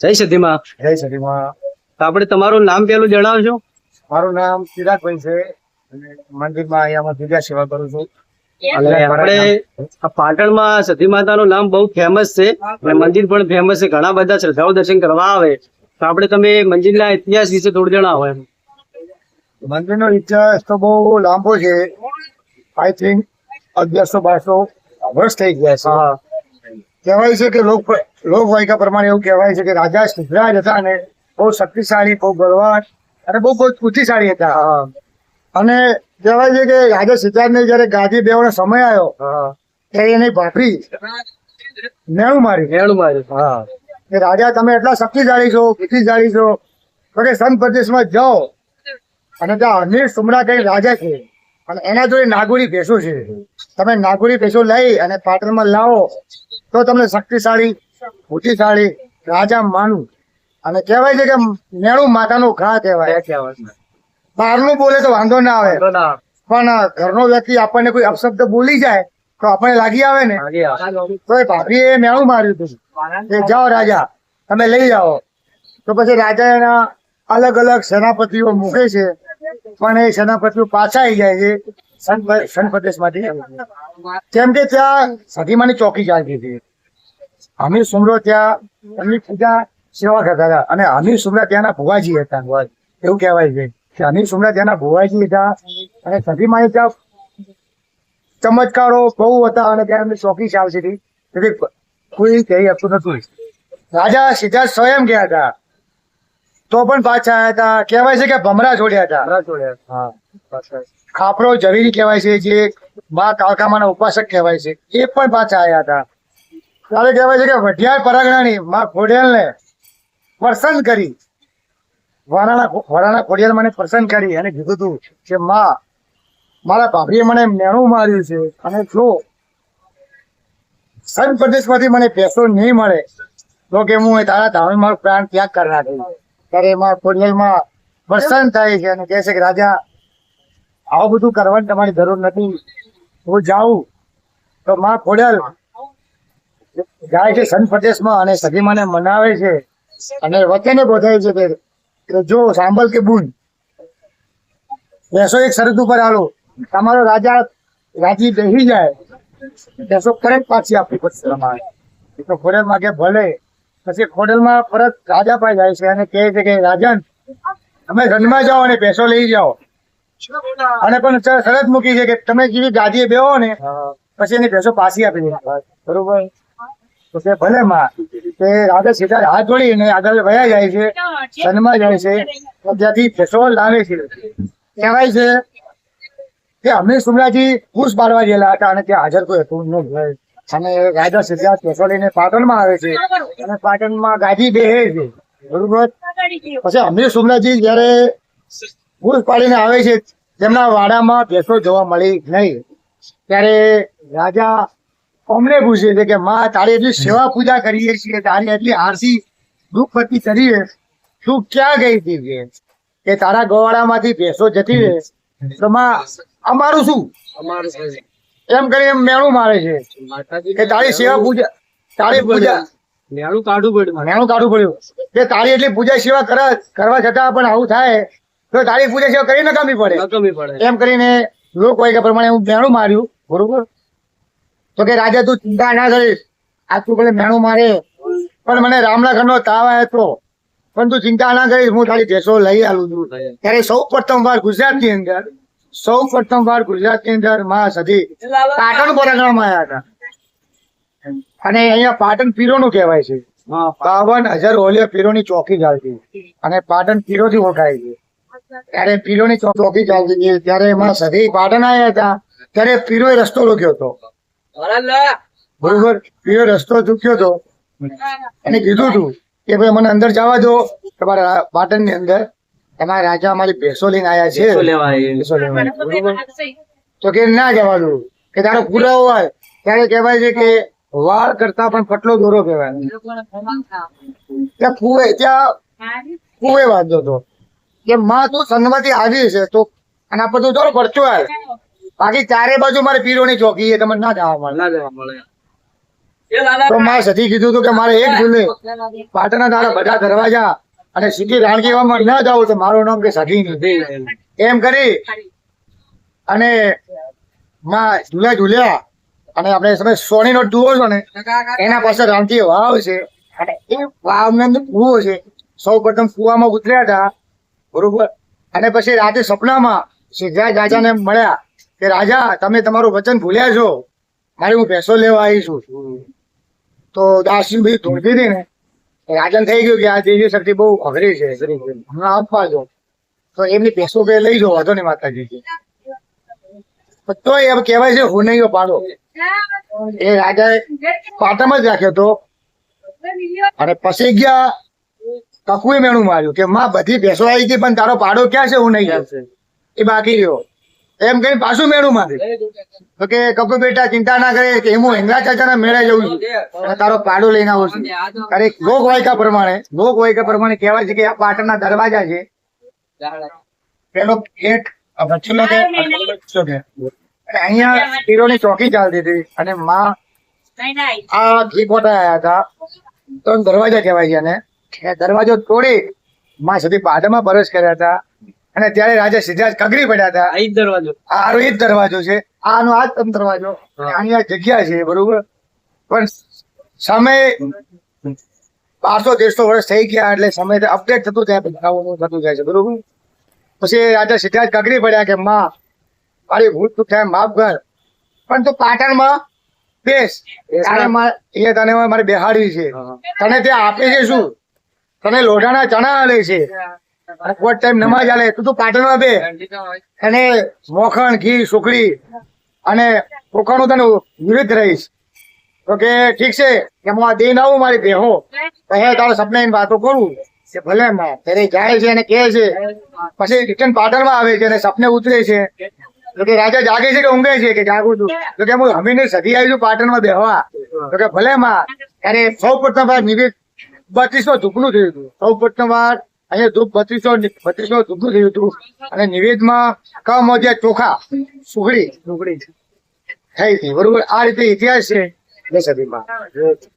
જય સતીમાં જય સતીમાં તો આપણે તમારું નામ પેલું જણાવશો મારું નામ ચિરાગભાઈ છે અને મંદિરમાં અહીંયા પૂજા સેવા કરું છું. અને આપણે પાટણમાં સતી માતાનું નામ બહુ ફેમસ છે અને મંદિર પણ ફેમસ છે. ઘણા બધા શ્રદ્ધાળુ દર્શન કરવા આવે. તો આપણે તમે મંદિરના ઇતિહાસ વિશે થોડું જણાવો એમ. મંદિરનો ઇતિહાસ તો બહુ લાંબો છે. આઈ થિંક અગિયારસો બારસો વર્ષ થઈ ગયા છે. કહેવાય છે કે લોક લોકવાયકા પ્રમાણે એવું કહેવાય છે કે રાજા સિદ્ધરાજ હતા અને બહુ શક્તિશાળી બહુ બળવાન અને બહુ બહુ બુદ્ધિશાળી હતા. અને કહેવાય છે કે રાજા સિદ્ધરાજને જયારે ગાદી બેવાનો સમય આવ્યો ત્યારે એની ભાખરી નેણું મારી નેણું માર્યું. હા. કે રાજા તમે એટલા શક્તિશાળી છો બુદ્ધિશાળી છો તો કે સંત પ્રદેશમાં જાઓ અને ત્યાં અમીર સુમરા કઈ રાજા છે. અને એના જોડે નાગોરી ભેંસો છે. તમે નાગોરી ભેંસો લઈ અને પાટણમાં લાવો. તો તમને શક્તિશાળી બુદ્ધિશાળી રાજા માનું. અને કહેવાય છે કે નેણું માતાનું ઘા કહેવાય. બહારનું બોલે તો વાંધો ના આવે. પણ ઘરનો વ્યક્તિ આપણને કોઈ અપશબ્દ બોલી જાય તો આપણને લાગી આવે ને. તો એ ભાભી એ મેણું માર્યું હતું. કે જાઓ રાજા તમે લઈ જાઓ. તો પછી રાજા એના અલગ અલગ સેનાપતિઓ મૂકે છે. પણ એ સેનાપતિઓ પાછા આવી જાય છે. સન પ્રદેશમાંથી કેમ કે ત્યાં સતીમાની ચોકી ચાલતી હતી. અમીર સુમરો ત્યાં એમની પૂજા સેવા કરતા હતા. અને અમીર સુમરા ત્યાંના ભુવાજી હતા. એવું કહેવાય છે કે અમીર સુમરા ત્યાંના ભુવાજી હતા. અને સતીમાની ત્યાં ચમત્કારો બહુ હતા અને ત્યાં એમની ચોકી ચાલતી હતી. તેથી કોઈ કહી આપતું નતું રાજા સીધા સ્વયં ગયા હતા. તો પણ પાછા આવ્યા હતા. કહેવાય છે કે ભમરા છોડ્યા હતા. હા. ખાપરો ઝવેરી કહેવાય છે, જે મા કાળકામાના ઉપાસક કહેવાય છે. એ પણ પાછા આવ્યા હતા. ત્યારે કહેવાય છે કે વઢિયાર પરાગણાની મા ખોડિયાલને પ્રસન્ન કરી. વરાણા વરાણા ખોડિયાલ મને પ્રસન્ન કરી અને કીધું હતું કે, મા, મારા ભાભીએ મને મેણું માર્યું છે અને જો સન પ્રદેશમાંથી મને પૈસો નહીં મળે, તો કે હું તારા ધામે મારો પ્રાણ ત્યાગ કરી નાખીશ. ત્યારે એમાં ખોડિયાલમાં પ્રસન્ન થાય છે અને કહે છે કે, રાજા આવું બધું કરવાની તમારી જરૂર નથી. હું જાઉં તો માં ખોડિયાલ જાય છે સન પ્રદેશમાં અને સદીમાને મનાવે છે. અને વચને બોધાય છે કે- જો સાંભળ કે બુન. બેસો એક શરત ઉપર આલો તમારો રાજા રાજી બેસી જાય. બેસો ફરજ પાછી આપવી પડશે તમારે તો ખોડલ માગે ભલે. પછી ખોડેલમાં પરત રાજા પાસે જાય છે અને કહે છે કે, રાજન, તમે રનમાં જાઓ અને ભેંસો લઈ જાઓ. અને પણ શરત મૂકી છે કે તમે જેવી ગાદીએ બેહો ને પછી એની ભેંસો પાછી આપી દે બરોબર. તો કે ભલે માં તે રાધા સીધા હાથ જોડીને આગળ વયા જાય છે રનમાં જાય છે ત્યાંથી ભેંસો લાવે છે કહેવાય છે કે અમીર સુમરાજી પુરુષ પાડવા ગયેલા હતા અને ત્યાં હાજર કોઈ હતું નહીં અને રાજા સિદ્ધાર્થ ભેંસો લઈને પાટણમાં આવે છે અને પાટણમાં ગાદી બેહે છે. બરોબર? પછી અમે સુમરાજી જયારે પુરુષ પાડીને આવે છે તેમના વાડામાં ભેંસો જોવા મળી નહીં. ત્યારે રાજા અમને પૂછે છે કે માં તારી એટલી સેવા પૂજા કરીએ છીએ તારી એટલી આરસી દુઃખપતિ કરીએ તું ક્યાં ગઈ હતી કે? તારા ગોવાડામાંથી ભેંસો જતી રહે. તો માં અમારું શું? એમ કરી એમ મેણું મારે છે કે તારી સેવા પૂજા તારી પૂજા. મેળું કાઢવું પડ્યું મેણું કાઢવું પડ્યું. કે તારી એટલી પૂજા સેવા કરા કરવા છતાં પણ આવું થાય તો તારી પૂજા સેવા કરી નકામી પડે. નકામી પડે. એમ કરીને લોક કે પ્રમાણે હું મેણું માર્યું બરોબર? તો કે રાજા તું ચિંતા ના કરીશ. આ તું ભલે મેણું મારે. પણ મને રામલા ઘરનો તાવ આવ્યો હતો. પણ તું ચિંતા ના કરીશ હું તારી ભેંસો લઈ આવું છું. ત્યારે સૌ પ્રથમ વાર ગુજરાતની અંદર સૌ પ્રથમ વાર ગુજરાતની અંદરમાં સધી પાટણ પરાગણમાં આવ્યા હતા. અને અહીંયા પાટણ પીરોનું કહેવાય છે. બાવન હજાર ઓલિયા પીરોની ચોકી ચાલતી. અને પાટણ પીરોથી ઓળખાય છે. ત્યારે પીરોની ચો- ચોકી ચાલતી હતી. ત્યારે એમાં સધી પાટણ આવ્યા હતા. ત્યારે પીરોએ રસ્તો રોક્યો હતો. બરોબર? પીરો રસ્તો ચૂક્યો હતો. એને કીધું હતું કે ભાઈ મને અંદર જવા દો. તમારા પાટણની અંદર તમારા રાજા અમારી ભેંસો લઈને આવ્યા છે. ભેંસો લેવા તો કે ના જવા દઉં કે તારો પુરાવો હોય. ત્યારે કહેવાય છે કે વાળ કરતા પણ ફટલો દોરો કહેવાય. ત્યાં કુવે ત્યાં કુવે વાંધો હતો. કે માં તું સંગમાંથી આવી છે તો અને આપણે તું થોડો પડતો આવે. બાકી ચારે બાજુ મારે પીરોની ચોકી છે તમને ના જવા મળે. ના જવા મળે. તો માં સતી કીધું હતું કે મારે એક ભૂલે પાટણના તારા બધા દરવાજા અને સીધી રાણકીવામાં ન જાવ તો મારું નામ કે સધી નહીં. એમ કરી અને માં ઝૂલા ઝૂલ્યા અને આપણે તમે સોનીનો જુઓ છો ને એના પાસે રાણકી વાવ છે. અને એ વાવની અંદર કુવો છે. સૌ પ્રથમ કુવામાં ઉતર્યા હતા. બરોબર? અને પછી રાતે સપનામાં સિદ્ધરાજ રાજાને મળ્યા કે, રાજા, તમે તમારું વચન ભૂલ્યા છો. મારે હું પૈસો લેવા આવી તો દાસી બધી ધૂળતી હતી ને રાજન થઈ ગયું કે આ દેવી શક્તિ બહુ અઘરી છે. હમણાં આપવા જો તો એમની પૈસો બે લઈ જાઓ, વાંધો નહીં માતાજી તો એમ કહેવાય છે, હું નહીં પાડો એ રાજાએ પાટામાં જ રાખ્યો તો અને પછી ગયા કકુએ મેણું માર્યું કે માં બધી ભેંસો આવી ગઈ પણ તારો પાડો ક્યાં છે? હું નહીં એ બાકી રહ્યો. એમ કઈ પાછું મેળું માર્યું. તો કે કકુ બેટા ચિંતા ના કરે કે હું હિંગલા ચાચાના મેળે જઉં છું. તારો પાડો લઈને આવું છું. અરે લોકવાયકા પ્રમાણે લોકવાયકા પ્રમાણે કહેવાય છે કે આ પાટણના દરવાજા છે. પેલો ગેટ વચ્ચેનો. અને અહીંયા તીરોની ચોકી ચાલતી હતી અને માં આ ઘી કોટા આવ્યા હતા. તો દરવાજા કહેવાય છે અને દરવાજો તોડી માં સુધી પાટામાં પ્રવેશ કર્યા હતા. અને ત્યારે રાજા સિદ્ધરાજ કગરી પડ્યા હતા. આ દરવાજો. આરો એ જ દરવાજો છે. આનો આ જ તમ દરવાજો આની આ જગ્યા છે બરોબર? પણ સમય બારસો તેરસો વર્ષ થઈ ગયા એટલે સમય અપડેટ થતું જાય બદલાવવાનું થતું જાય છે બરોબર? પછી રાજા સિદ્ધરાજ કગરી પડ્યા કે માં મારી ભૂલ તું થાય માફ કર. પણ તું પાટણમાં બેસ. તારે એ તને મારે બેહાડવી છે. તને ત્યાં આપે છે શું? તને લોઢાના ચણા આલે છે. કોઈ ટાઈમ નમાજ આલે તું તું પાટણમાં બે. અને મોખણ ઘી સુખડી અને પોકાણું તને વિરુદ્ધ રહીશ. તો કે ઠીક છે? કે હું આ દઈને આવું મારી બેહો કહે તારો સપને એની વાતો કરું. કે ભલે માં ત્યારે જાય છે અને કહે છે પછી રિટર્ન પાટણમાં આવે છે અને સપને ઉતરે છે. તો કે રાજા જાગે છે કે ઊંઘે છે? કે જાગું છું. તો કે હું હમીને સધી આવી છું પાટણમાં બેહવા. તો કે ભલે માં ત્યારે સૌ પ્રથમ નિવેદ બત્રીસો ધૂપનું થયું હતું. સૌ પ્રથમ વાર અહીંયા ધૂપ બત્રીસો બત્રીસો ધૂપનું થયું હતું. અને નિવેદમાં કમોજ્યા ચોખા સુખડી. સુખડી. થઈ હતી. બરોબર? આ રીતે ઇતિહાસ છે. દસ